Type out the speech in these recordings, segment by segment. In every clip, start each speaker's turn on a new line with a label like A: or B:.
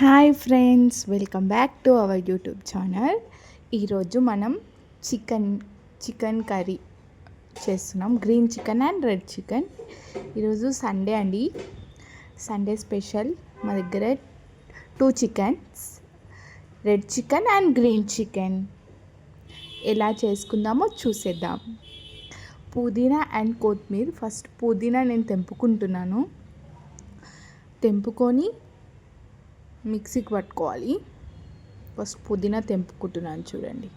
A: Hi friends welcome back to our YouTube channel. ఈరోజు మనం chicken chicken curry చేస్తున్నాం. Green chicken and red chicken. ఈరోజు Sunday అండి. Sunday special. మా దగ్గర two chickens red chicken and green chicken. ఎలా చేసుకుందామో చూసేద్దాం. పుదీనా అండ్ కొత్తిమీర. ఫస్ట్ పుదీనా నేను తెంపుకుంటున్నాను. తెంపుకొని మిక్సీకి పట్టుకోవాలి. ఫస్ట్ పుదీనా తెంపుకుంటున్నాను చూడండి.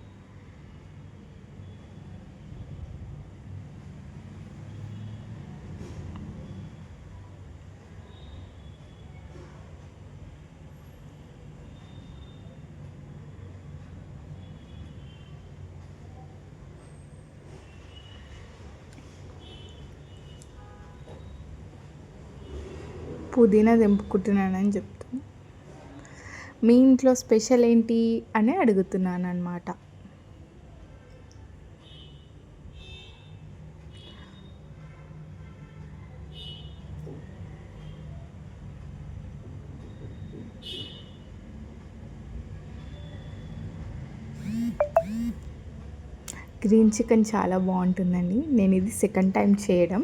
A: పుదీనా తెంపుకుంటున్నానని చెప్తాను. మీ ఇంట్లో స్పెషల్ ఏంటి అని అడుగుతున్నాను అనమాట గ్రీన్ చికెన్ చాలా బాగుంటుందండి. నేను ఇది సెకండ్ టైం చేయడం.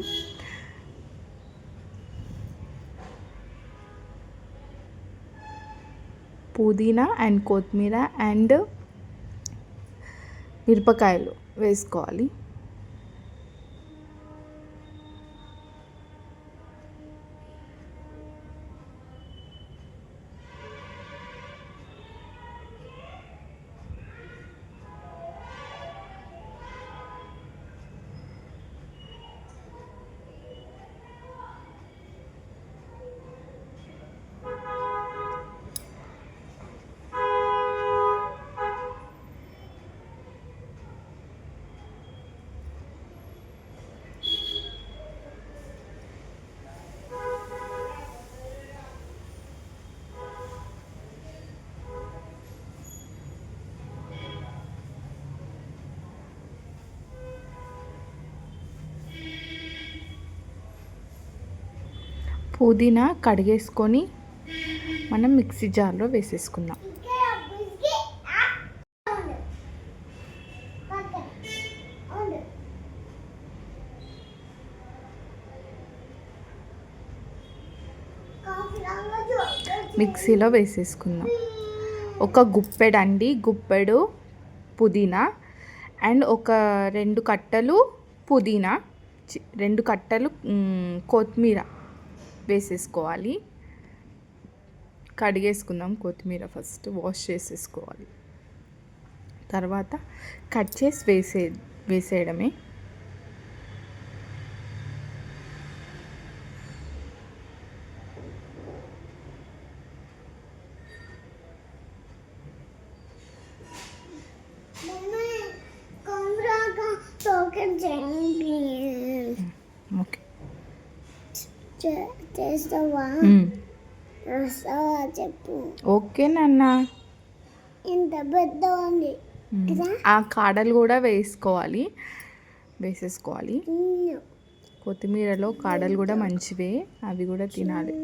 A: పుదీనా అండ్ కొత్తిమీర అండ్ మిరపకాయలు వేసుకోవాలి. పుదీనా కడిగేసుకొని మనం మిక్సీ జార్లో వేసేసుకుందాం. మిక్సీలో వేసేసుకుందాం. ఒక గుప్పెడండి గుప్పెడు పుదీనా అండ్ ఒక రెండు కట్టలు పుదీనా రెండు కట్టలు కొత్తిమీర. వేసేసుకోవాలి. కడిగేసుకుందాం కొత్తిమీర ఫస్ట్ వాష్ చేసేసుకోవాలి. తర్వాత కట్ చేసి వేసే వేసేయడమే.
B: చెప్పు.
A: ఓకే నాన్న.
B: ఇంత పెద్ద ఉంది
A: ఆ కాడలు కూడా వేసుకోవాలి. వేసేసుకోవాలి. కొత్తిమీరలో కాడలు కూడా మంచివే. అవి కూడా తినాలి.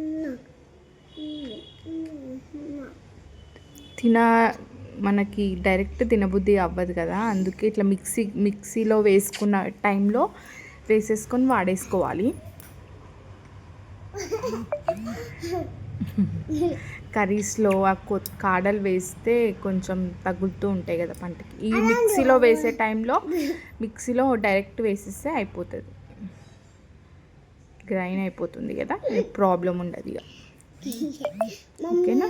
A: తిన మనకి డైరెక్ట్ తినబుద్ధి అవ్వదు కదా. అందుకే ఇట్లా మిక్సీ మిక్సీలో వేసుకున్న టైంలో వేసేసుకొని వాడేసుకోవాలి. కర్రీస్లో ఆ కొ కాడలు వేస్తే కొంచెం తగులుతూ ఉంటాయి కదా పంటకి. ఈ మిక్సీలో వేసే టైంలో మిక్సీలో డైరెక్ట్ వేసేస్తే అయిపోతుంది. గ్రైన్ అయిపోతుంది కదా ప్రాబ్లం ఉండదు ఇక. ఓకేనా?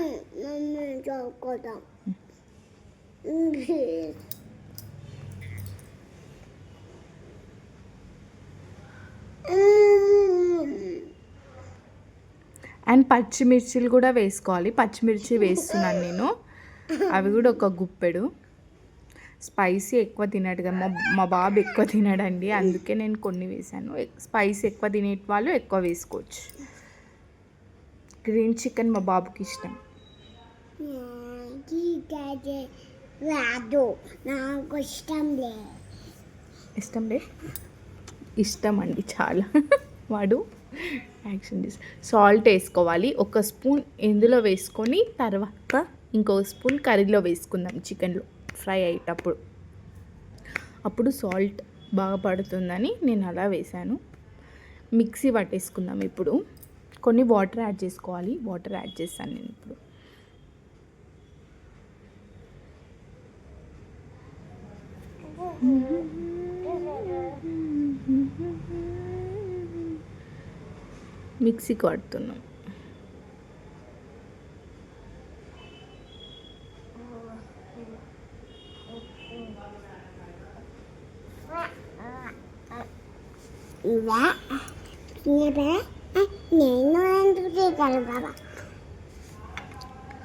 A: అండ్ పచ్చిమిర్చిలు కూడా వేసుకోవాలి. పచ్చిమిర్చి వేస్తున్నాను నేను. అవి కూడా ఒక గుప్పెడు. స్పైసీ ఎక్కువ తినడు కదా. మా మా బాబు ఎక్కువ తినడండి. అందుకే నేను కొన్ని వేసాను స్పైసీ ఎక్కువ తినే వాళ్ళు ఎక్కువ వేసుకోవచ్చు. గ్రీన్ చికెన్ మా బాబుకి ఇష్టం.
B: రాదు. నాకు ఇష్టం
A: ఇష్టం లే. ఇష్టం అండి చాలా. వాడు యాక్షన్ చేసి సాల్ట్ వేసుకోవాలి. ఒక స్పూన్ ఇందులో వేసుకొని తర్వాత ఇంకో స్పూన్ కర్రీలో వేసుకుందాం చికెన్లో ఫ్రై అయ్యేటప్పుడు. అప్పుడు సాల్ట్ బాగా పడుతుందని నేను అలా వేశాను. మిక్సీ పట్టేసుకుందాం ఇప్పుడు. కొన్ని వాటర్ యాడ్ చేసుకోవాలి. వాటర్ యాడ్ చేస్తాను నేను ఇప్పుడు. మిక్సీ కొడుతున్నాం
B: నేను ఎందుకు బాబా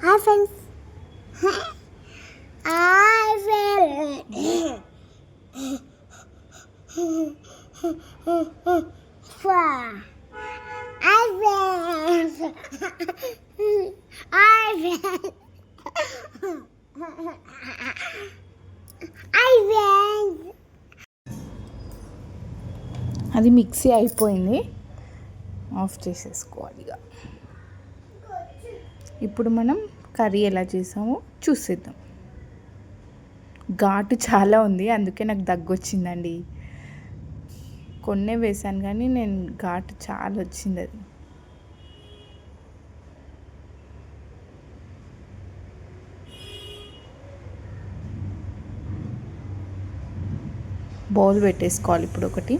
B: hi friends. Hi friends hi friends hi friends hi friends
A: అది మిక్సీ అయిపోయింది. ఆఫ్ చేసేసుకోవాలి ఇక. ఇప్పుడు మనం కర్రీ ఎలా చేసామో చూసేద్దాం. ఘాటు చాలా ఉంది అందుకే నాకు దగ్గు వచ్చిందండి కొన్నే వేసాను కానీ నేను ఘాటు చాలా వచ్చింది అది. బౌల్ పెట్టేసుకోవాలి ఇప్పుడు ఒకటి.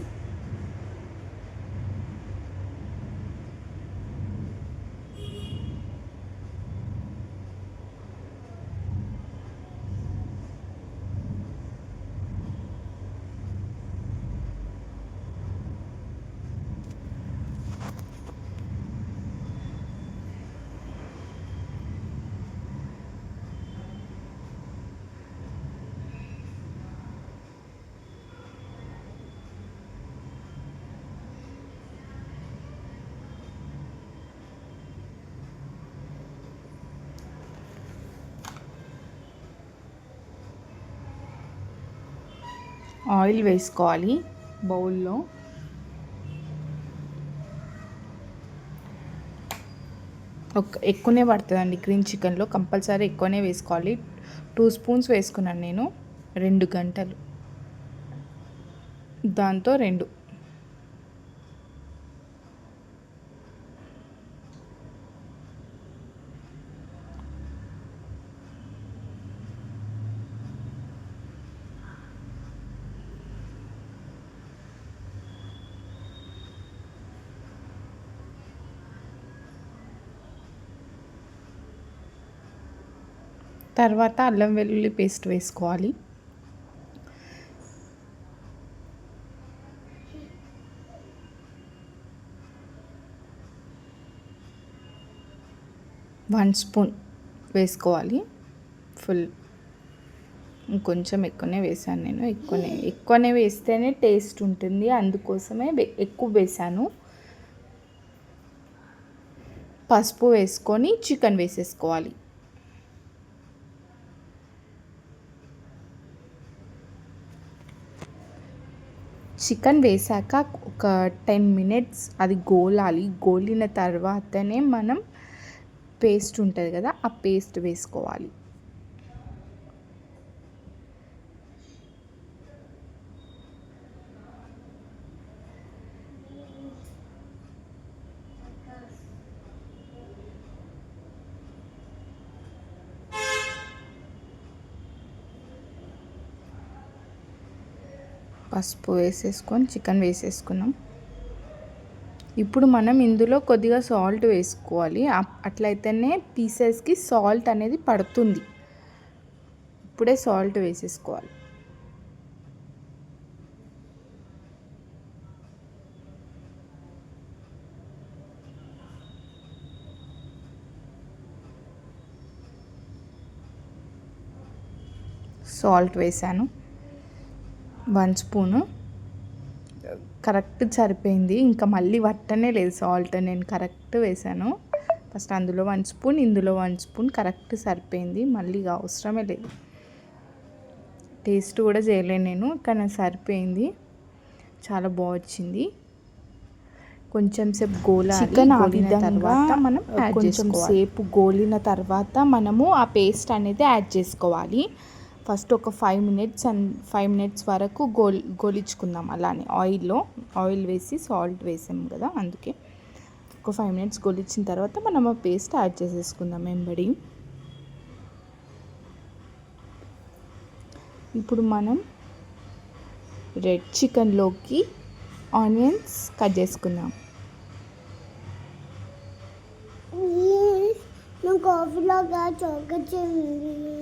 A: ఆయిల్ వేసుకోవాలి బౌల్లో. ఒక ఎక్కువనే పడుతుందండి గ్రీన్ చికెన్లో కంపల్సరీ ఎక్కువనే వేసుకోవాలి. టూ స్పూన్స్ వేసుకున్నాను నేను రెండు గంటలు. దాంతో రెండు. తర్వాత అల్లం వెల్లుల్లి పేస్ట్ వేసుకోవాలి. వన్ స్పూన్ వేసుకోవాలి. ఫుల్ ఇంకొంచెం ఎక్కువనే వేసాను నేను. ఎక్కువనే ఎక్కువనే వేస్తేనే టేస్ట్ ఉంటుంది. అందుకోసమే వే- ఎక్కువ వేసాను. పసుపు వేసుకొని చికెన్ వేసేసుకోవాలి. చికెన్ వేసాక ఒక టెన్ మినిట్స్ అది గోలాలి. గోలిన తర్వాతనే మనం పేస్ట్ ఉంటుంది కదా ఆ పేస్ట్ వేసుకోవాలి. పసుపు వేసేసుకొని చికెన్ వేసేసుకున్నాం. ఇప్పుడు మనం ఇందులో కొద్దిగా సాల్ట్ వేసుకోవాలి. అట్లయితేనే పీసెస్కి సాల్ట్ అనేది పడుతుంది. ఇప్పుడే సాల్ట్ వేసేసుకోవాలి. సాల్ట్ వేసాను. One spoon. కరెక్ట్ సరిపోయింది. ఇంకా మళ్ళీ పట్టనే లేదు. సాల్ట్ నేను కరెక్ట్ వేసాను. ఫస్ట్ అందులో వన్ స్పూన్ ఇందులో వన్ స్పూన్ కరెక్ట్ సరిపోయింది. మళ్ళీ అవసరమే లేదు. టేస్ట్ కూడా చేయలేను నేను కానీ సరిపోయింది. చాలా బాగా వచ్చింది కొంచెం సేపు గోలాలి.
C: చికెన్
A: తర్వాత మనం
C: కొంచెం సేపు
A: గోలిన తర్వాత మనము ఆ పేస్ట్ అనేది యాడ్ చేసుకోవాలి. ఫస్ట్ ఒక five minutes and five minutes వరకు గోల్ గోలించుకుందాం అలానే. ఆయిల్లో ఆయిల్ వేసి సాల్ట్ వేసాం కదా అందుకే. ఒక ఫైవ్ మినిట్స్ గోలించిన తర్వాత మనం ఆ పేస్ట్ యాడ్ చేసేసుకుందాం వెంబడి. ఇప్పుడు మనం రెడ్ చికెన్లోకి ఆనియన్స్ కట్ చేసుకుందాం.
B: నువ్వు కాఫీలోగా చోకొచ్చింది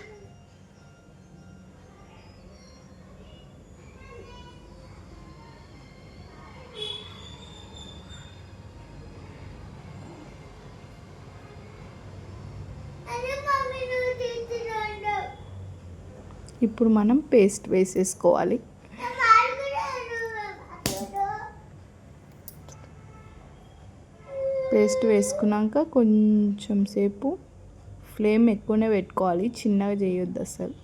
A: ఇప్పుడు మనం పేస్ట్ వేసేసుకోవాలి. పేస్ట్ వేసుకున్నాక కొంచెం సేపు ఫ్లేమ్ ఎక్కువనే పెట్టుకోవాలి. చిన్నగా చేయొద్దు అసలు.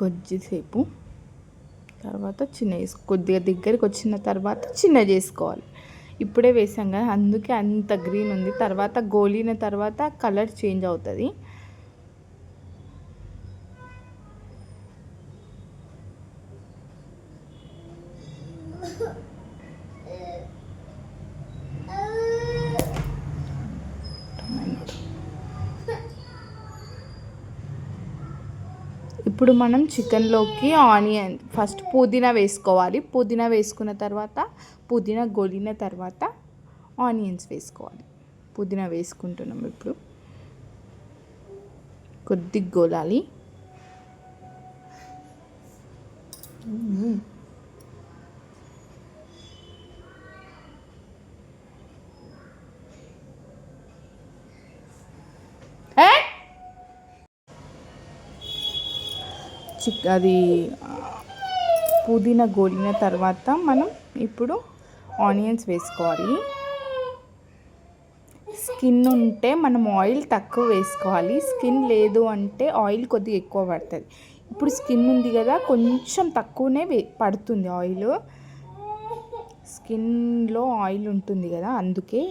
A: కొద్దిసేపు. తర్వాత చిన్న వేసు కొద్దిగా దగ్గరికి వచ్చిన తర్వాత చిన్న చేసుకోవాలి. ఇప్పుడే వేసాం కదా అందుకే అంత గ్రీన్ ఉంది. తర్వాత గోలిన తర్వాత కలర్ చేంజ్ అవుతుంది. ఇప్పుడు మనం చికెన్లోకి ఆనియన్ ఫస్ట్ పుదీనా వేసుకోవాలి. పుదీనా వేసుకున్న తర్వాత పుదీనా గొలిన తర్వాత ఆనియన్స్ వేసుకోవాలి. పుదీనా వేసుకుంటున్నాం ఇప్పుడు. కొద్దిగా గోలాలి. చిక్ అది పుదీనా గోలిన తర్వాత మనం ఇప్పుడు ఆనియన్స్ వేసుకోవాలి. స్కిన్ ఉంటే మనం ఆయిల్ తక్కువ వేసుకోవాలి. స్కిన్ లేదు అంటే ఆయిల్ కొద్దిగా ఎక్కువ పడుతుంది. ఇప్పుడు స్కిన్ ఉంది కదా కొంచెం తక్కువనే పడుతుంది ఆయిల్. స్కిన్లో ఆయిల్ ఉంటుంది కదా అందుకే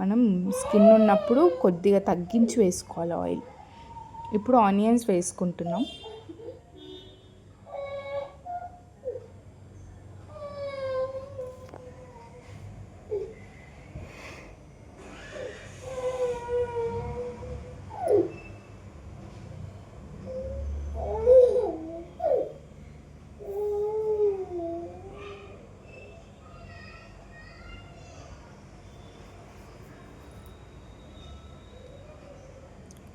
A: మనం స్కిన్ ఉన్నప్పుడు కొద్దిగా తగ్గించి వేసుకోవాలి ఆయిల్. ఇప్పుడు ఆనియన్స్ వేసుకుంటున్నాం.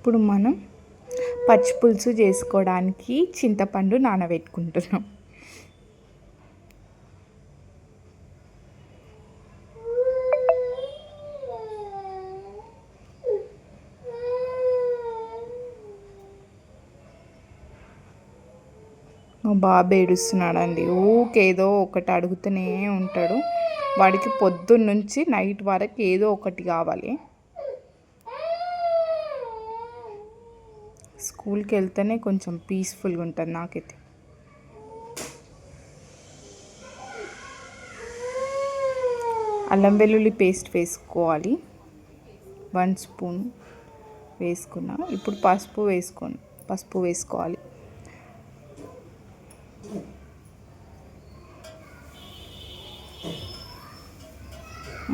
A: ఇప్పుడు మనం పచ్చి పులుసు చేసుకోవడానికి చింతపండు నానబెట్టుకుంటున్నాం. మా బాబు ఏడుస్తున్నాడండి. ఊకేదో ఒకటి అడుగుతూనే ఉంటాడు. వాడికి పొద్దున్నుంచి నైట్ వరకు ఏదో ఒకటి కావాలి. స్కూల్కి వెళ్తేనే కొంచెం పీస్ఫుల్గా ఉంటుంది నాకైతే. అల్లం వెల్లుల్లి పేస్ట్ వేసుకోవాలి. వన్ స్పూన్ వేసుకున్నా. ఇప్పుడు పసుపు వేసుకోండి పసుపు వేసుకోవాలి.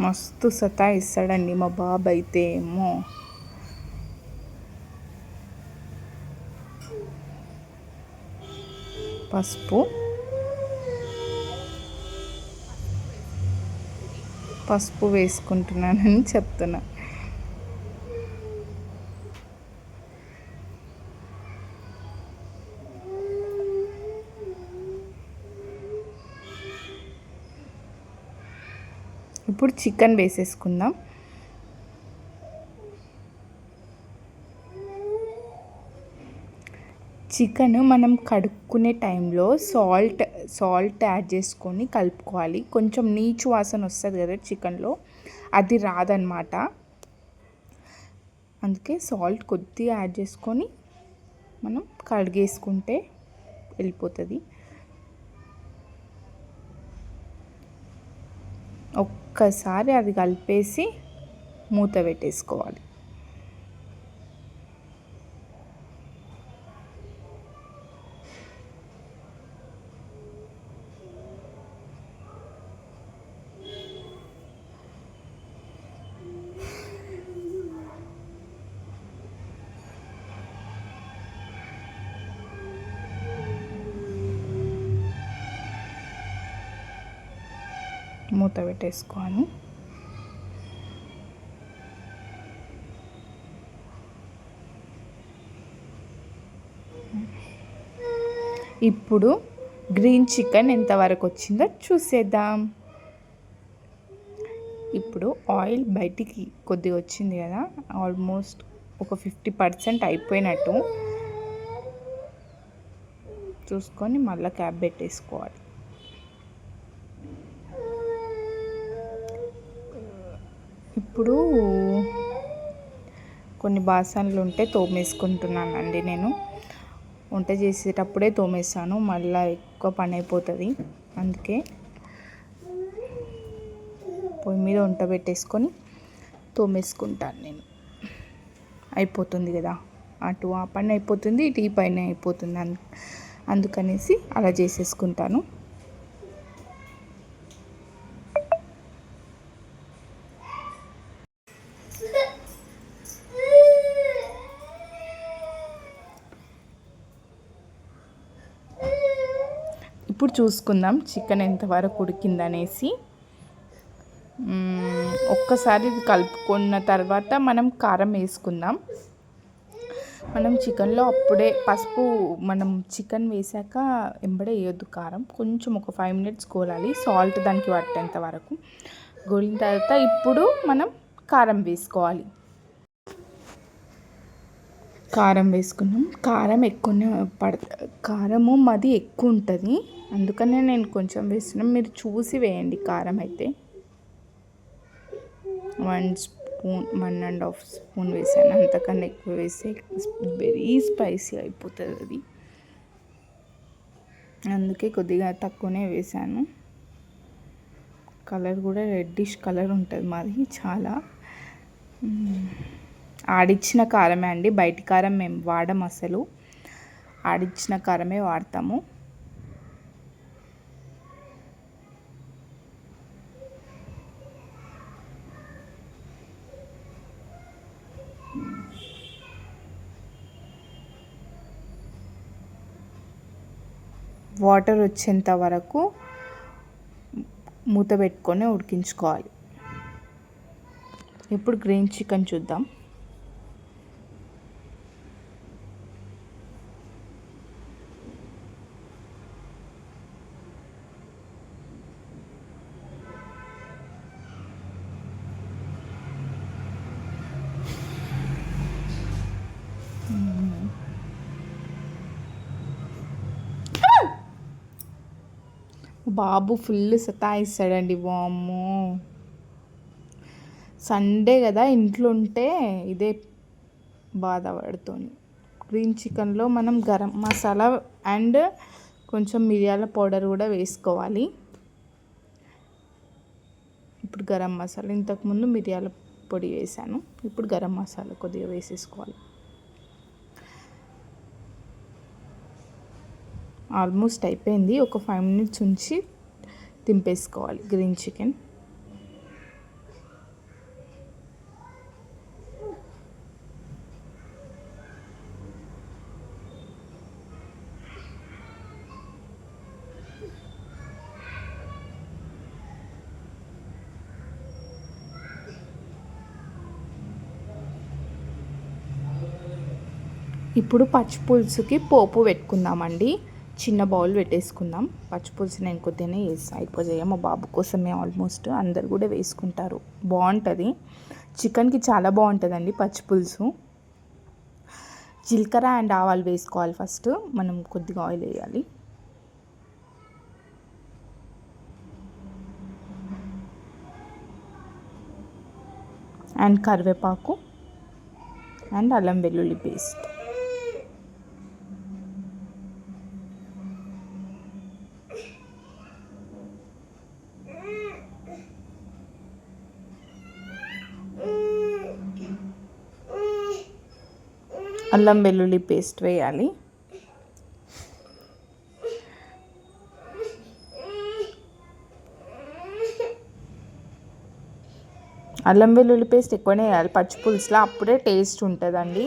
A: మస్తు సతాయిస్తాడండి మా బాబు అయితే ఏమో. పసుపు. పసుపు వేసుకుంటున్నానని చెప్తున్నా. ఇప్పుడు చికెన్ వేసేసుకుందాం. చికెన్ మనం కడుక్కునే టైంలో సాల్ట్ సాల్ట్ యాడ్ చేసుకొని కలుపుకోవాలి. కొంచెం నీచు వాసన వస్తుంది కదా చికెన్లో అది రాదనమాట అందుకే సాల్ట్ కొద్దిగా యాడ్ చేసుకొని మనం కడిగేసుకుంటే వెళ్ళిపోతుంది. ఒక్కసారి అది కలిపేసి మూత పెట్టేసుకోవాలి. మూత పెట్టేసుకోవాలి ఇప్పుడు గ్రీన్ చికెన్ ఎంతవరకు వచ్చిందో చూసేద్దాం. ఇప్పుడు ఆయిల్ బయటికి కొద్దిగా వచ్చింది కదా ఆల్మోస్ట్ ఒక ఫిఫ్టీ పర్సెంట్ అయిపోయినట్టు. చూసుకొని మళ్ళీ క్యాప్ పెట్టేసుకోవాలి. ఇప్పుడు కొన్ని బాసనలు ఉంటే తోమేసుకుంటున్నానండి నేను. వంట చేసేటప్పుడే తోమేస్తాను మళ్ళీ ఎక్కువ పని అయిపోతుంది. అందుకే పొయ్యి మీద వంట పెట్టేసుకొని తోమేసుకుంటాను నేను. అయిపోతుంది కదా. అటు ఆ పని అయిపోతుంది ఇటు ఈ పైన అయిపోతుంది. అందు అందుకనేసి అలా చేసేసుకుంటాను. ఇప్పుడు చూసుకుందాం చికెన్ ఎంతవరకు ఉడికిందనేసి. ఒక్కసారి కలుపుకున్న తర్వాత మనం కారం వేసుకుందాం. మనం చికెన్లో అప్పుడే పసుపు మనం చికెన్ వేసాక ఎంబడే వేయొద్దు కారం. కొంచెం ఒక ఫైవ్ మినిట్స్ గోలాలి. సాల్ట్ దానికి పట్టేంత వరకు. గోలిన తర్వాత ఇప్పుడు మనం కారం వేసుకోవాలి. కారం వేసుకున్నాం. కారం ఎక్కువనే పడ కారము మాది ఎక్కువ ఉంటుంది అందుకనే నేను కొంచెం వేస్తున్నాం. మీరు చూసి వేయండి కారం అయితే. One spoon one and half spoon వేసాను. అంతకన్నా ఎక్కువ వేస్తే వెరీ స్పైసీ అయిపోతుంది అది. అందుకే కొద్దిగా తక్కువనే వేసాను. కలర్ కూడా రెడ్డిష్ కలర్ ఉంటుంది మాది చాలా. ఆడిచ్చిన కారమే అండి. బయటి కారం మేము వాడము అసలు. ఆడిచ్చిన కారమే వాడతాము. వాటర్ వచ్చేంత వరకు మూత పెట్టుకొని ఉడికించుకోవాలి. ఇప్పుడు గ్రీన్ చికెన్ చూద్దాం. బాబు ఫుల్ సతాయిస్తాడండి వామ్మో. సండే కదా ఇంట్లో ఉంటే ఇదే బాధపడుతుంది గ్రీన్ చికెన్లో మనం గరం మసాలా అండ్ కొంచెం మిరియాల పౌడర్ కూడా వేసుకోవాలి. ఇప్పుడు గరం మసాలా ఇంతకుముందు మిరియాల పొడి వేసాను ఇప్పుడు గరం మసాలా కొద్దిగా వేసేసుకోవాలి. ఆల్మోస్ట్ అయిపోయింది. ఒక ఫైవ్ మినిట్స్ ఉంచి దింపేసుకోవాలి గ్రీన్ చికెన్. ఇప్పుడు పచ్చిపులుసుకి పోపు పెట్టుకుందామండి. చిన్న బౌల్ పెట్టేసుకుందాం. పచ్చిపులుసు నేను కొద్దిగానే వేస్తా. ఎక్కువ చేయ మా బాబు కోసమే ఆల్మోస్ట్ అందరు కూడా వేసుకుంటారు. బాగుంటుంది. చికెన్కి చాలా బాగుంటుందండి పచ్చిపులుసు జీలకర్ర అండ్ ఆవాలు వేసుకోవాలి ఫస్ట్ మనం కొద్దిగా ఆయిల్ వేయాలి. అండ్ కరివేపాకు అండ్ అల్లం వెల్లుల్లి పేస్ట్ అల్లం వెల్లుల్లి పేస్ట్ వేయాలి. అల్లం వెల్లుల్లి పేస్ట్ ఎక్కువనే వేయాలి. పచ్చి పులుసులో అప్పుడే టేస్ట్ ఉంటుందండి.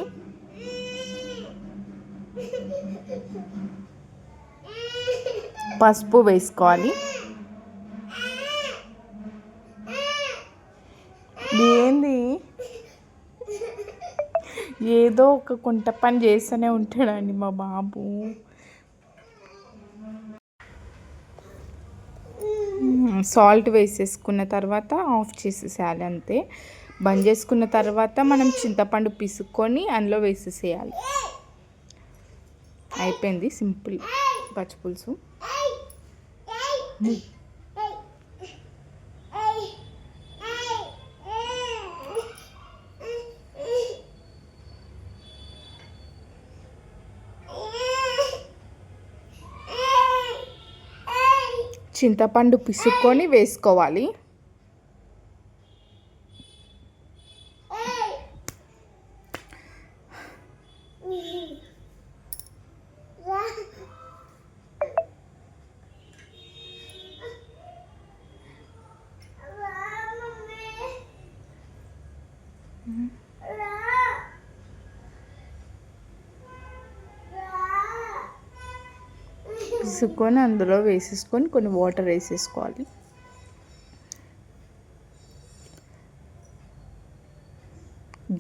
A: పసుపు వేసుకోవాలి. ఏంది? ఏదో ఒక కుంట పని చేస్తూనే ఉంటాడండి మా బాబు. సాల్ట్ వేసేసుకున్న తర్వాత ఆఫ్ చేసేసేయాలి అంతే. బంద్ చేసుకున్న తర్వాత మనం చింతపండు పిసుక్కొని అందులో వేసేసేయాలి. అయిపోయింది సింపుల్. పచ్చిపులుసు చింతపండు పిసుక్కొని వేసుకోవాలి. తీసుకొని అందులో వేసేసుకొని కొన్ని వాటర్ వేసేసుకోవాలి.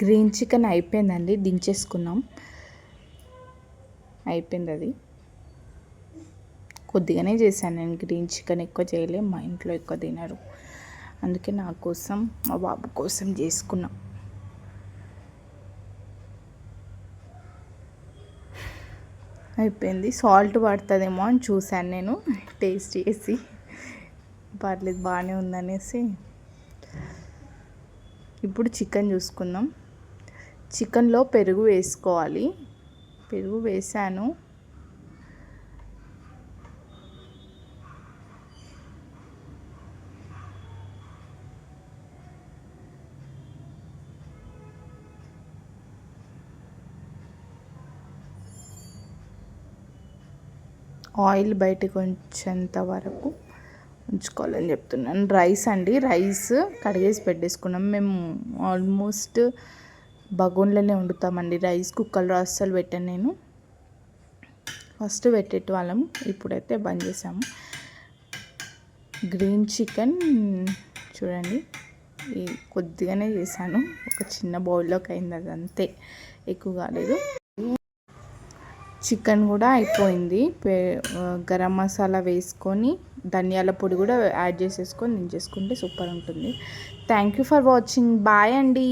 A: గ్రీన్ చికెన్ అయిపోయిందండి దించేసుకున్నాం. అయిపోయింది అది. కొద్దిగానే చేశాను నేను గ్రీన్ చికెన్ ఎక్కువ చేయలే మా ఇంట్లో ఎక్కువ తినరు. అందుకే నా కోసం మా బాబు కోసం చేసుకున్నాం. అయిపోయింది. సాల్ట్ పడుతుందేమో అని చూశాను నేను. టేస్ట్ చేసి. పర్లేదు బాగానే ఉందనేసి. ఇప్పుడు చికెన్ చూసుకుందాం. చికెన్లో పెరుగు వేసుకోవాలి. పెరుగు వేసాను. ఆయిల్ బయటకు వచ్చేంత వరకు ఉంచుకోవాలని చెప్తున్నాను. రైస్ అండి రైస్ కడిగేసి పెట్టేసుకున్నాం. మేము ఆల్మోస్ట్ బగోన్లోనే వండుతామండి. రైస్ కుక్కర్లో అస్సలు పెట్టాను నేను. ఫస్ట్ పెట్టేటి వాళ్ళం. ఇప్పుడైతే బంద్ చేసాము. గ్రీన్ చికెన్ చూడండి. కొద్దిగానే చేశాను. ఒక చిన్న బౌల్లోకి అయింది. అది అంతే. ఎక్కువ కాలేదు. చికెన్ కూడా అయిపోయింది. గరం మసాలా వేసుకొని ధనియాల పొడి కూడా యాడ్ చేసేసుకొని దించేసుకుంటే సూపర్ ఉంటుంది. Thank you for watching bye అండి.